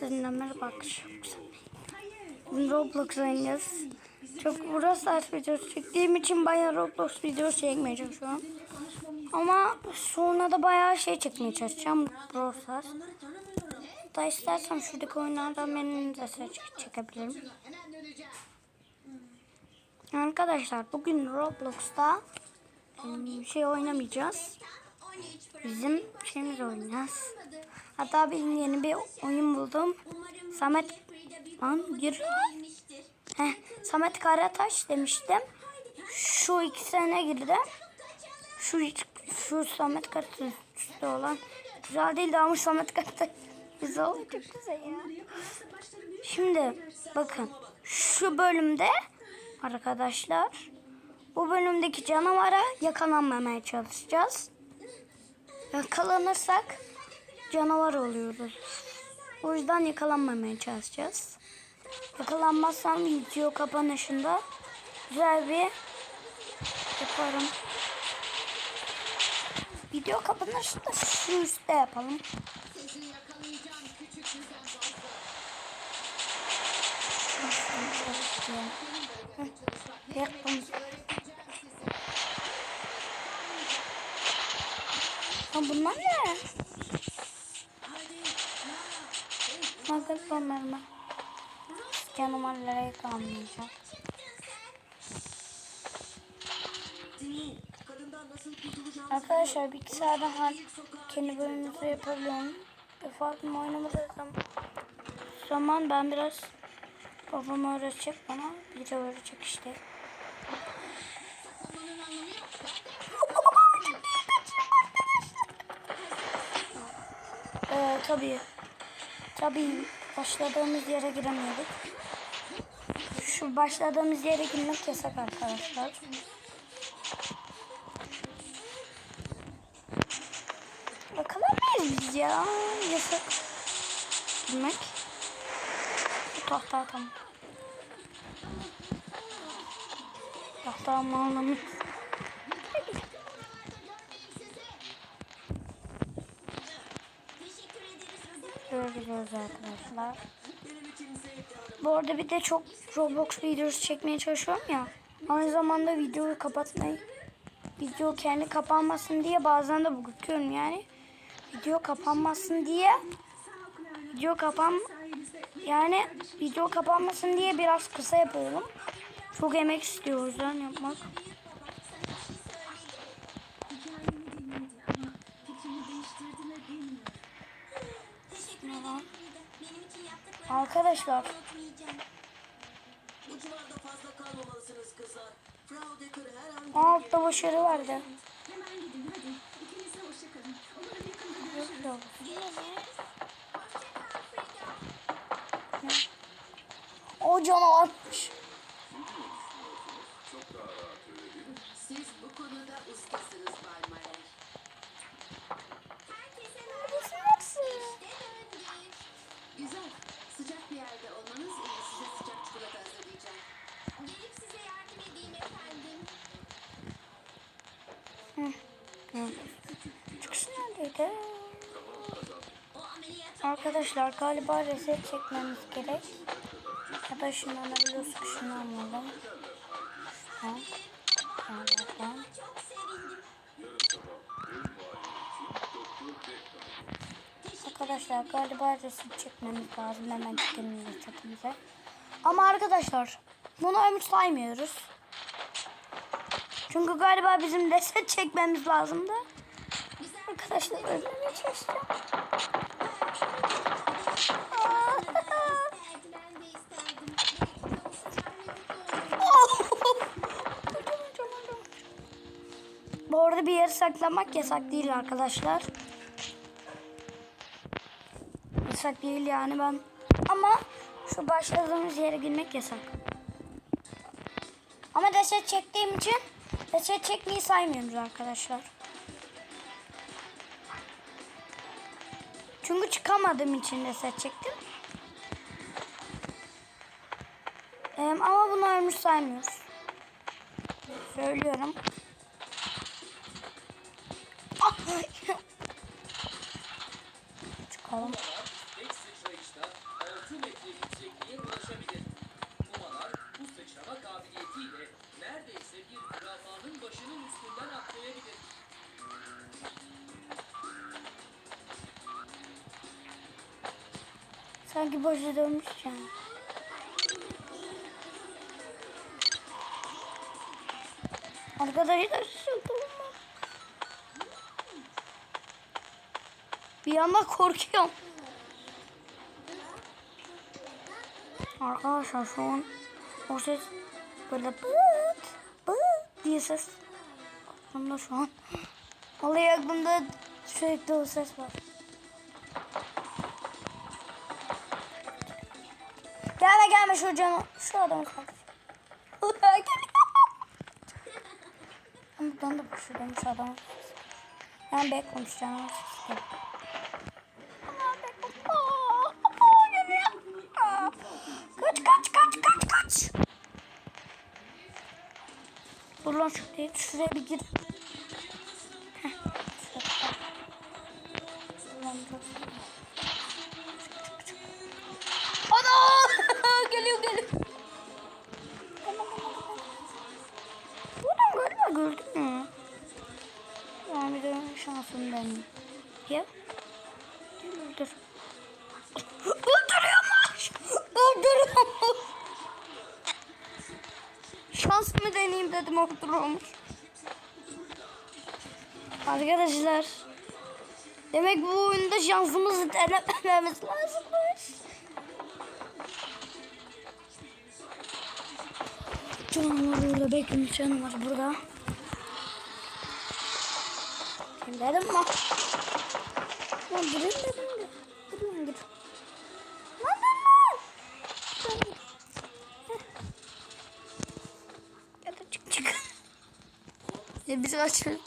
Seninle merhaba arkadaşlar. Roblox oynayacağız. Çok burası ders videosu çektiğim için bayağı Roblox videosu çekmeye çalışıyorum. Ama sonra da bayağı şey çekmeye çalışacağım. Brawl Stars. Da istersem şuradaki oyunlardan birini de seç çekebilirim. Arkadaşlar bugün Roblox'ta bir şey oynamayacağız. Bizim şeyimiz oynayacağız. Hatta benim yeni bir oyun buldum. Samet lan gir. Heh, Samet Karataş demiştim. Şu ikisine girdim. Şu şu Samet Karataş üstte olan güzel değil de ama Samet Karataş güzel çok güzel ya. Şimdi bakın şu bölümde arkadaşlar bu bölümdeki canavara yakalanmamaya çalışacağız. Yakalanırsak canavar oluyoruz. O yüzden yakalanmamaya çalışacağız. Yakalanmazsam video kapanışında güzel bir yaparım. Video kapanışında şu üstte yapalım. Hı, Ha bunlar ne? Kalmayacak. dinleyin. Kadından nasıl kurtulacağımızı Arkadaşlar bilgisayardan her kendi bölümümüzü yapabiliyorum. Farklı oynamadığı zaman ben biraz babam öğretecek bana. Bir de öğretecek işte. Ee, tabii. Tabii başladığımız yere giremiyorduk. Şu başladığımız yere girmek yasak arkadaşlar. Bakalamayız biz ya. Yasak. Girmek. Bu tahta tamam. Tahta almalım. Gidiyoruz arkadaşlar. Bu arada bir de çok Roblox videosu çekmeye çalışıyorum ya. Aynı zamanda videoyu kapatmayı, video kendi kapanmasın diye bazen de bırakıyorum yani. Video kapanmasın diye, video kapan, yani video kapanmasın diye biraz kısa yapıyorum. Çok emek istiyor o yüzden yapmak. An altta başarı vardı. Hemen gidin hadi. Ameliyat Arkadaşlar galiba reset çekmemiz gerek. Ya da şunu alabiliyorsak şunu alalım. Şuradan. Arkadaşlar galiba reset çekmemiz lazım. Hemen çekelim resetimize. Ama arkadaşlar bunu ömür saymıyoruz. Çünkü galiba bizim reset çekmemiz lazımdı. Arkadaşlar ölmemeye çalışacağım. isterdi ben de isterdim. Belki kavuşacağım ve mutlu olacağım. Bu arada bir yeri saklamak yasak değil arkadaşlar. Yasak değil yani ben. Ama şu başladığımız yere girmek yasak. Ama reset çektiğim için reset çekmeyi saymıyoruz arkadaşlar. Çünkü çıkamadığım için reset çektim. Ee, ama bunu ölmüş saymıyoruz. Söylüyorum. Ah! Çıkalım. Sanki başı dönmüş yani. Arkadaşlar sıkıldım. Bir anda korkuyorum. Arkadaşlar şu an o ses böyle bıt bıt diye ses. Aklımda şu an. Vallahi aklımda sürekli o ses var. Gelme şu canı. Şu adamı kaldır. Buradan da şuradan şu adamı. Ben bek konuşacağım. Kaç kaç kaç kaç kaç. Dur lan şuraya, şuraya bir gir. Heh, şuraya. Ulan Dur. Öldürüyormuş. Öldürüyormuş. Şans mı deneyeyim dedim öldürüyormuş. Arkadaşlar. Demek bu oyunda şansımızı denemememiz lazımmış. Canım var burada. Bekleyin canım var burada. Dedim mi? Lan durun dedim de. Dur lan. Lan lan. Ya da çık çık. Ya biz açıyoruz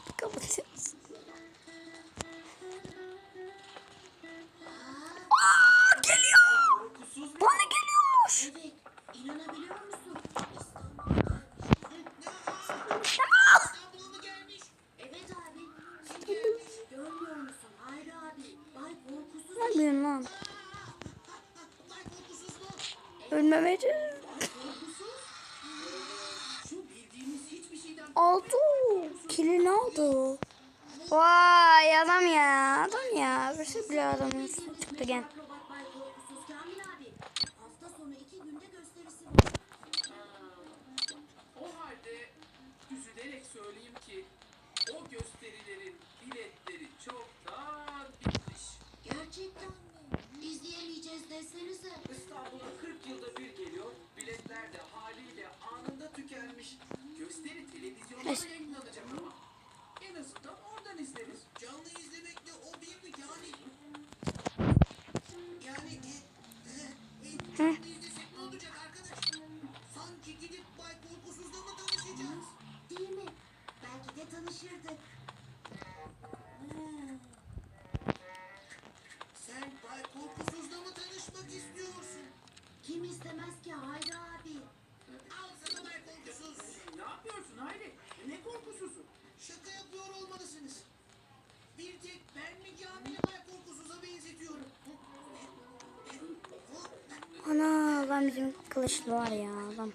bizim kılıçlı var ya adam.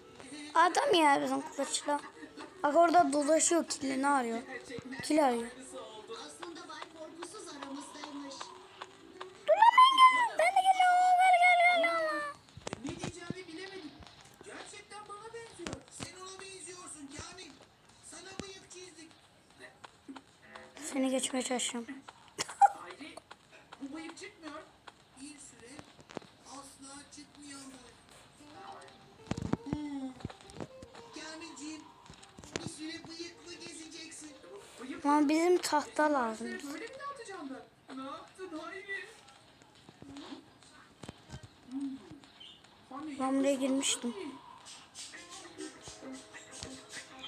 Adam ya bizim kılıçlı. Bak orada dolaşıyor kilini arıyor. Kil arıyor. Aslında Bay Korkusuz aramızdaymış. Dur lan ben geliyorum. Ben de geliyorum. Gel gel gel gel. Ne diyeceğimi bilemedim. Gerçekten bana benziyor. Sen ona benziyorsun Kamil. Sana bıyık çizdik. Seni geçmeye çalışıyorum. Hayri bu bıyık çıkmıyor. Lan bizim tahta lazım. Ben? Ne yaptın Ben buraya girmiştim.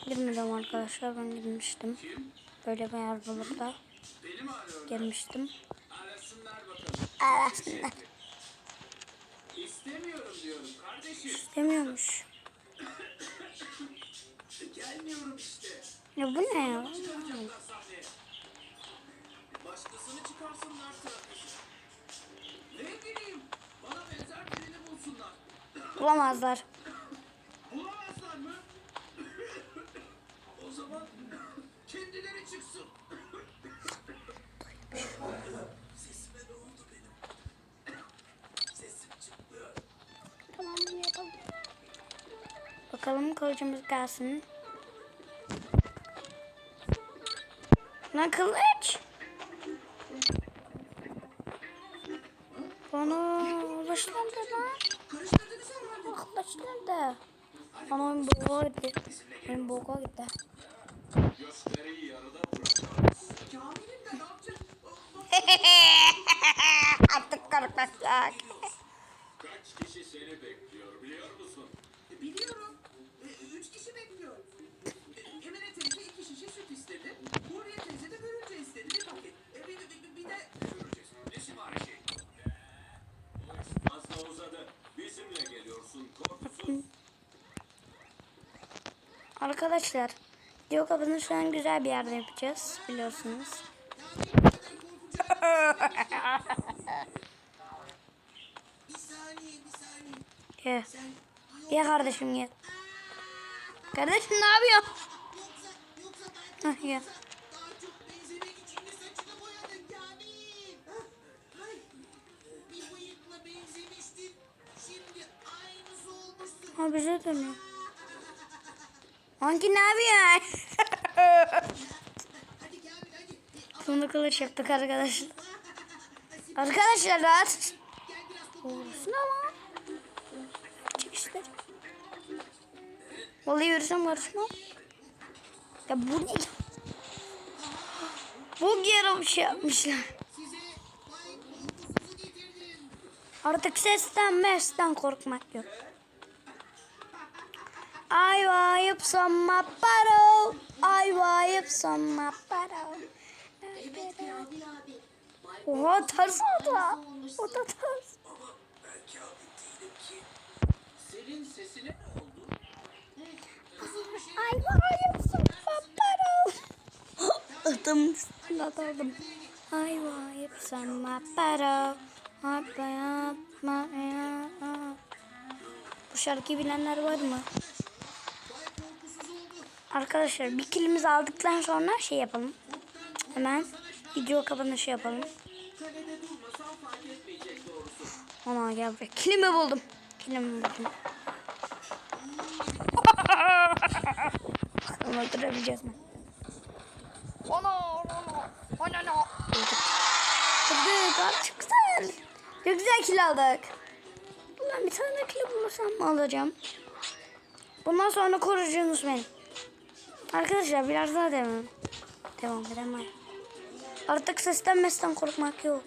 Girmedim arkadaşlar ben girmiştim. Böyle bir arıyorlar? girmiştim. Arasınlar. İstemiyorum diyorum kardeşim. Demiyormuş. Gelmiyorum işte. Ya bu ne ya? Bulamazlar. Bulamazlar mı? o zaman kendileri çıksın. Sesime ne oldu benim? Sesim çıktı. Tamam bunu yapalım. Bakalım kılıcımız gelsin. Lan kılıç. Bana ulaşlandırma. Karıştı. Kılıç nerede? Bana oyun boğa gitti. Oyun boğa gitti. Artık korkacak. Kaç kişi seni bekliyor Arkadaşlar video kapanışı şu an güzel bir yerde yapacağız biliyorsunuz. Gel. Gel kardeşim gel. Kardeşim ne yapıyorsun? Hah gel. Ha bize dönüyor. Hangi ne. E, Sonunda kılıç yaptık arkadaşlar. Arkadaşlar rahat. Olsun ama. Çık işte. Vallahi yürüsem barışma. Ya bu ne? Bu yarım şey yapmışlar. Artık sesten mesten korkmak yok. I wipe some my bottle. I wipe some my bottle. Oha tarz o da. O da tarz. Some my bottle. Adım üstünde adım. I wipe some my bottle. Hop, hop, hop, hop. Bu şarkıyı bilenler var mı? Arkadaşlar bir kilimizi aldıktan sonra şey yapalım. Hemen video kapanışı yapalım. Ana gel buraya. Kilimi buldum. Kilimi buldum. Bakalım öldürebileceğiz mi? Ana ana ana ana. Abi çok güzel. Çok güzel kil aldık. Ulan bir tane kil bulursam mı alacağım? Bundan sonra koruyucunuz benim. Arkadaşlar biraz daha devam. Devam edelim. Artık sesten mesten korkmak yok.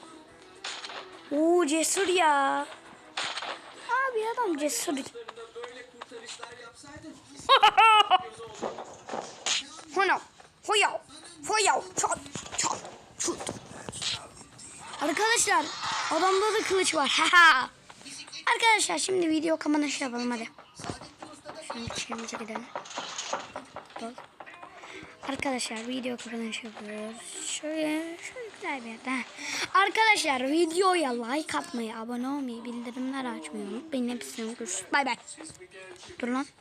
Oo cesur ya. Abi adam cesur. Hana. Hoya. Hoya. Çat. Çat. Çut. Arkadaşlar adamda da kılıç var. Haha. Arkadaşlar şimdi video kapanışı yapalım hadi. Şimdi şeyimize gidelim. Dur. Arkadaşlar video kapanışı yapıyoruz. Şöyle, şöyle güzel bir yerde. Arkadaşlar videoya like atmayı, abone olmayı, bildirimler açmayı unutmayın. Hepsini görüşürüz. Bay bay. Dur lan.